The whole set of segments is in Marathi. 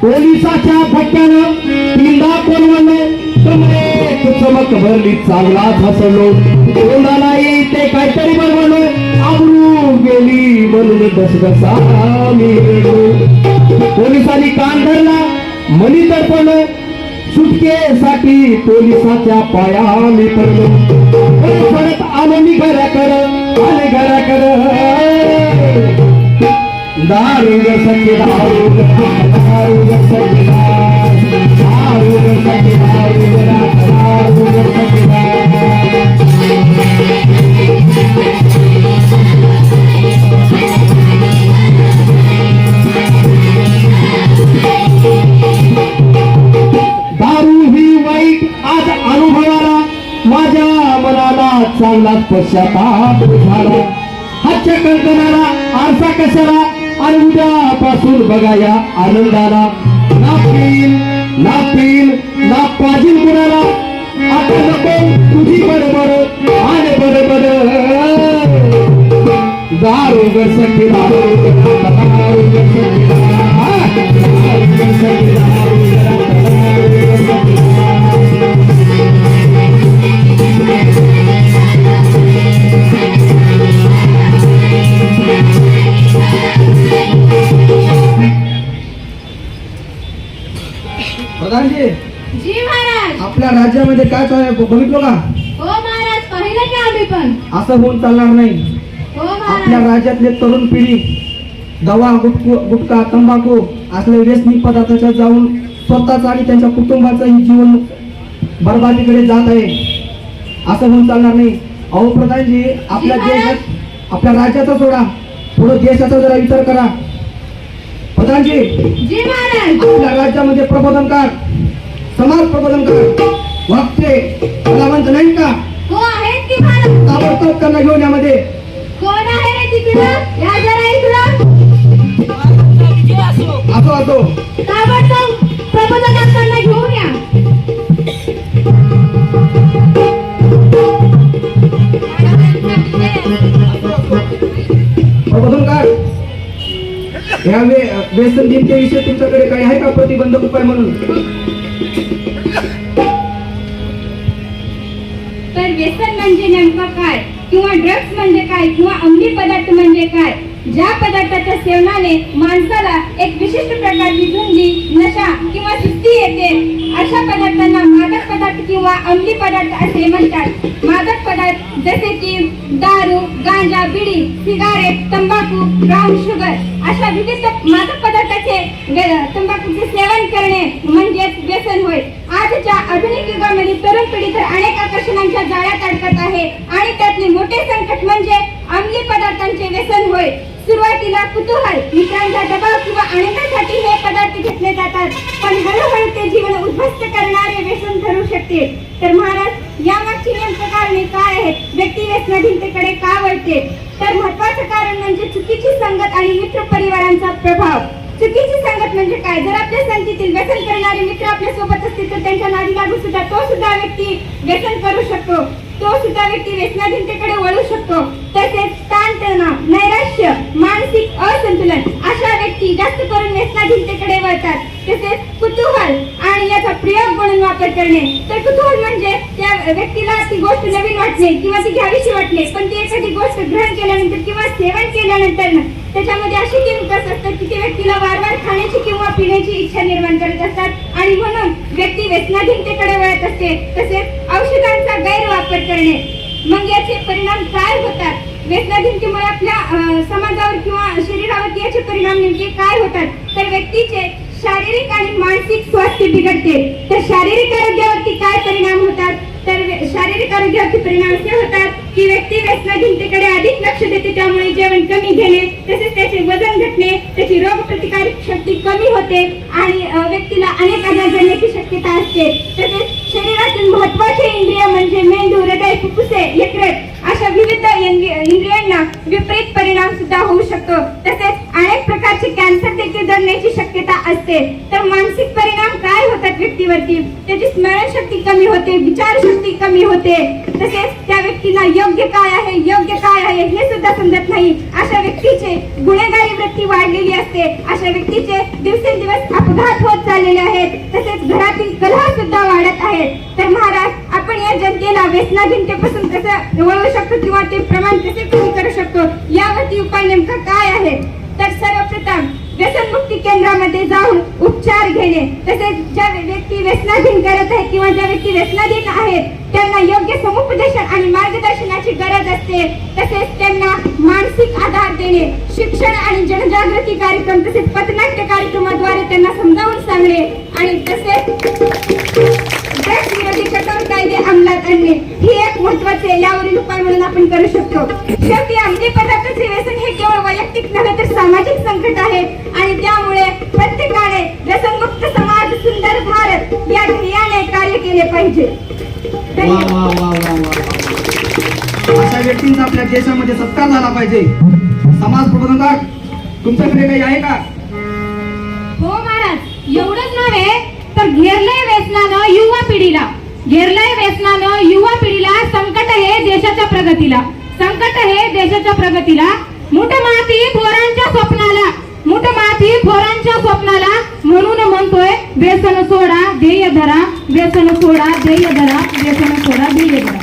पोलिसाच्या फटक्यानं पिंडा कोलवलं. कमरेत चमक भरली चांगला हसलो तोंडाला येते काहीतरी बनवलो. आवरू गेली म्हणून दसदसा मी पोलिसांनी कान धरला. मनी दडपलं सुटकेसाठी पोलिसाच्या पाया मी पडलो. परत आलो मी घराकड. आले घराकड. दारू ग दारू दारू ग दारू दारू ग सखी दारू ग दारू ग मनाला चांगलाच पश्चाताप झाला हातच्या कंकणाला आरसा कशाला? आणि उद्यापासून बघा या आनंदाला. ना पील ना पील ना पाजील कुणाला? आता नको तुझी बरोबर आणि बरोबर. दारोग सखी दारोग दारोग दारू ग सखी दारोग सखी प्रधानजी जी महाराज. आपल्या राज्यामध्ये काय चालू आहे बघितलं का? हो महाराज पाहिलं की आम्ही पण. असं होऊन चालणार नाही. हो आपल्या महाराज. राज्यातले तरुण पिढी दवा गुटकू गुटखा तंबाखू असले व्यसनी पदार्थाच्या जाऊन स्वतःच आणि त्यांच्या कुटुंबाचंही जीवन बरबादीकडे जात आहे. असं होऊन चालणार नाही. अहो प्रधानजी आपल्या जी. देशात आपल्या राज्याचा सोडा. पुढे देशाचा जरा विचार करा. प्रधानजी जी महाराज. आपल्या राज्यामध्ये प्रबोधनकार समाज प्रबोधनकार वक्ते कलावंत नाही का? हो आहेत की महाराज ताबडतोब त्यांना घेऊन यामध्ये. कोण आहे रे तिकडं? या जरा इकडं. असो असो. ताबडतोब प्रबोधकांना घेऊन या. प्रबोधनकार या वे व्यसन विषय तुमच्याकडे काही आहे का प्रतिबंधक उपाय म्हणून? तर व्यसन म्हणजे नेमकं काय? किंवा ड्रग्स म्हणजे काय? किंवा अंमली पदार्थ म्हणजे काय? ज्या पदार्थाच्या सेवनाने माणसाला एक विशिष्ट प्रकारची धुंदी नशा किंवा सुस्ती येते अशा पदार्थांना मादक पदार्थ किंवा अंमली पदार्थ असे म्हणतात. मादक पदार्थ जसे की दारू गांजा बिडी सिगारेट तंबाखू ब्राऊन शुगर अशा विविध मादक पदार्थाचे तंबाखूचे सेवन करणे म्हणजेच व्यसन होय. आजच्या आधुनिक युगामध्ये तरुण पिढी तर अनेक आकर्षणांच्या जाळ्यात अडकत आहे आणि त्यातले मोठे संकट म्हणजे अंमली पदार्थांचे व्यसन होय. सुरुवातीला कुतूहल मित्रांचा दबाव किंवा आनंदासाठी हे पदार्थ घेतले जातात. पण हळूहळू ते जीवन उद्ध्वस्त करणारे व्यसन ठरू शकते. तर महाराज यामागची नेमकं कारणे काय आहेत? व्यक्ती व्यसनाधीनतेकडे का वळते? तर महत्वाचं कारण म्हणजे चुकीची संगत आणि मित्र परिवारांचा प्रभाव. चुकीची संगत म्हणजे काय? जर आपल्या संगतीतील व्यसन करणारे मित्र आपल्यासोबत असतील तर त्यांच्या नादी लागू सुद्धा तो सुद्धा व्यक्ती व्यसन करू शकतो. तो सुद्धा व्यक्ती व्यसनाधीनतेकडे वळू शकतो. तसेच ताणतणाव नैराश्य मानसिक असंतुलन अशा व्यक्ती जास्त करून व्यसनाधीनतेकडे वळतात. तसेच कुतूहल आणि याचा प्रयोग म्हणून वापर करणे. तर कुतूहल म्हणजे त्या व्यक्तीला ती गोष्ट नवीन वाटणे किंवा ती घ्यावीशी वाटणे पण ती एखादी गोष्ट ग्रहण केल्यानंतर किंवा सेवन केल्यानंतर ना, त्याच्यामध्ये अशी केमिकल्स असतात की ते व्यक्तीला वारंवार खाण्याची किंवा पिण्याची इच्छा निर्माण करत असतात आणि म्हणून व्यक्ती व्यसनाधीनतेकडे वळत असते. तसेच औषधांचा गैरवापर करणे. मग याचे परिणाम काय होतात? व्यसनाधीनतेमुळे आपल्या समाजावर किंवा शरीरावरती याचे परिणाम नेमके काय होतात? तर व्यक्तीचे शारीरिक आणि मानसिक स्वास्थ्य बिघडते. तर शारीरिक आरोग्यावरती काय परिणाम होतात? तर शारीरिक आरोग्यावरती परिणाम असे होतात ही व्यक्ती व्यसना भिंतीकडे अधिक लक्ष देते त्यामुळे जेवण कमी घेणे तसेच त्याचे वजन घटणे त्याची रोगप्रतिकारक शक्ती कमी होते आणि व्यक्तीला अनेक आजार जाण्याची शक्यता असते. तसेच शरीरातील महत्त्वाचे इंद्रिय म्हणजे मेंदू हृदय फुफ्फुसे यकृत अशा विविध इंद्रियांना विपरीत परिणाम सुद्धा होऊ शकतो. तसेच अनेक प्रकारचे कॅन्सर देखील जगण्याची शक्यता असते. त्याचा मानसिक परिणाम काय होतात व्यक्तीवरती? त्याची स्मरणशक्ती कमी होते विचारशक्ती कमी होते. तसेच त्या व्यक्तीला योग्य काय आहे योग्य काय आहे हे सुद्धा समजत नाही. अशा व्यक्तीचे गुन्हेगारी वृत्ती वाढलेली असते. अशा व्यक्तीचे दिवसेंदिवस अपघात होत चाललेले आहेत. तसेच घरातील कलह सुद्धा वाढत आहेत. तर महाराज आपण या जनतेला व्यसनाधीनतेपासून कसं वळवू शकतो किंवा ते प्रमाण कसे कमी करू शकतो? यावरती उपाय नेमका काय आहे तर सर्वप्रथम व्यसनमुक्ती केंद्रामध्ये जाऊन उपचार घेणे तसेच ज्या व्यक्ती व्यसनाधीन करत आहेत किंवा ज्या व्यक्ती व्यसनाधीन आहेत त्यांना योग्य समुपदेशन आणि मार्गदर्शनाची गरज असते. तसेच त्यांना मानसिक आधार देणे शिक्षण आणि जनजागृती कार्यक्रम तसेच पथनाट्य कार्यक्रमाद्वारे त्यांना समजावून सांगणे आणि तसेच अंमलात आणणे ही एक महत्त्वाचे यावरील उपाय म्हणून आपण करू शकतो. शेवटी अंमली पदार्थाचे व्यसन हे केवळ वैयक्तिक नव्हे तर सामाजिक संकट आहे. आणि त्यामुळे प्रत्येकाने व्यसनमुक्त समाज सुंदर भारत या ध्येयाने कार्य केले पाहिजे. अशा व्यक्तींचा आपल्या देशामध्ये सत्कार झाला पाहिजे. समाज प्रबोधनकार तुमच्याकडे काही आहे का? हो महाराज एवढंच नव्हे तर घेरलंय व्यसनानं युवा पिढीला घेरलंय व्यसनानं युवा पिढीला संकट हे देशाच्या प्रगतीला. संकट हे देशाच्या प्रगतीला. मुठ माती थोरांच्या स्वप्नाला. मुठ माती थोरांच्या स्वप्नाला म्हणून म्हणतोय व्यसन सोडा ध्येय धरा व्यसन सोडा ध्येय धरा व्यसन सोडा ध्येय धरा.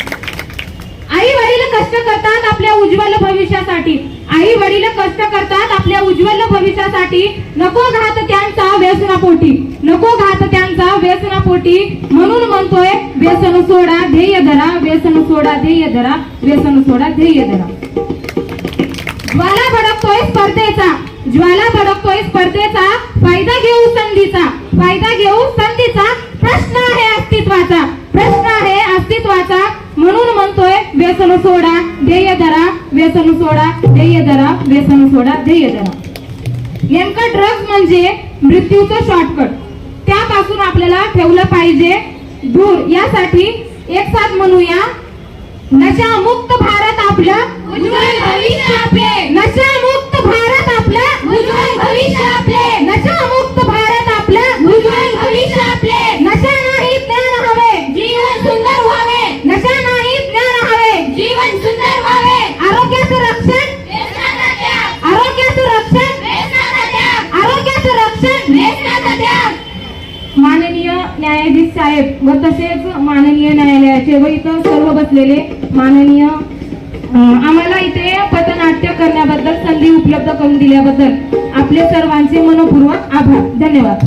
आई वडील कष्ट करतात आपल्या उज्ज्वल भविष्यासाठी. आई वडील कष्ट करतात आपल्या उज्ज्वल भविष्यासाठी नको घात त्यांचा व्यसनापोटी. नको घात त्यांचा व्यसनापोटी. म्हणून म्हणतोय व्यसन सोडा ध्येय धरा व्यसन सोडा ध्येय धरा व्यसन सोडा ध्येय धरा. ज्वाला भडकतोय स्पर्धेचा. ज्वाला भडकतोय स्पर्धेचा फायदा घेऊ संधीचा. फायदा घेऊ संधीचा प्रश्न आहे अस्तित्वाचा. प्रश्न आहे अस्तित्वाचा. म्हणून व्यसन सोडा ध्येय धरा व्यसन सोडा ध्येय धरा व्यसन सोडा ध्येय धरा नेमकं ड्रग्ज म्हणजे मृत्यूचं शॉर्टकट त्यापासून आपल्याला ठेवलं पाहिजे दूर यासाठी एक साथ म्हणूया नशा मुक्त भारत आपलं उज्ज्वल भविष्य आपले. नशा मुक्त भारत आपलं उज्ज्वल भविष्य आपले. नशा व तसेच माननीय न्यायालयाचे व इथं सर्व बसलेले माननीय आम्हाला इथे पथनाट्य करण्याबद्दल संधी उपलब्ध करून दिल्याबद्दल आपले सर्वांचे मनपूर्वक आभार. धन्यवाद.